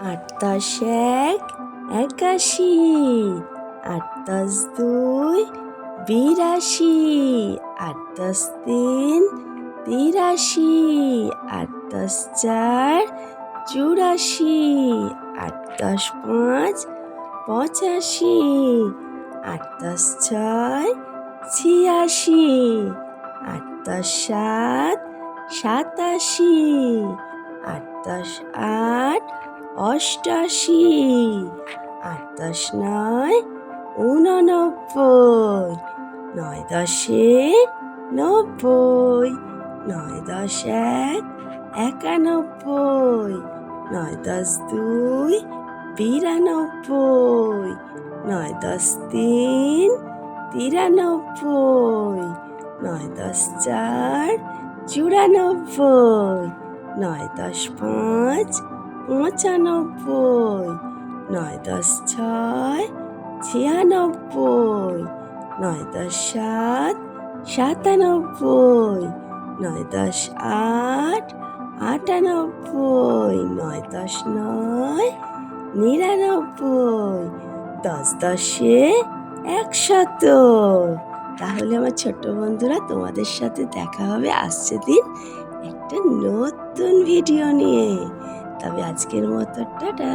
আট দশ এক একাশি। আট দশ দুই, বিরাশি। আট দশ তিন, তিরাশি। আট দশ চার, চুরাশি। আট দশ পাঁচ, পঁচাশি। আট দশ ছয়, ছিয়াশি। আট দশ সাত, সাতাশি। আট দশ আট অষ্টাশি আট দশ নয় উননব্বই নয় দশে নব্বই নয় দশ এক, একানব্বই নয় দশ দুই, বিরানব্বই নয় দশ তিন, তিরানব্বই নয় দশ চার, চুরানব্বই নয় দশ পাঁচ পঁচানব্বই, নয় দশ ছয়, ছিয়ানব্বই, নয় দশ সাত, সাতানব্বই, নয় দশ আট, আটানব্বই, নয় দশ নয়, নিরানব্বই, দশ দশে একশত। তাহলে আমার ছোট্ট বন্ধুরা, তোমাদের সাথে দেখা হবে আসছে দিন একটা নতুন ভিডিও নিয়ে। তবে আজকের মতো টাটা।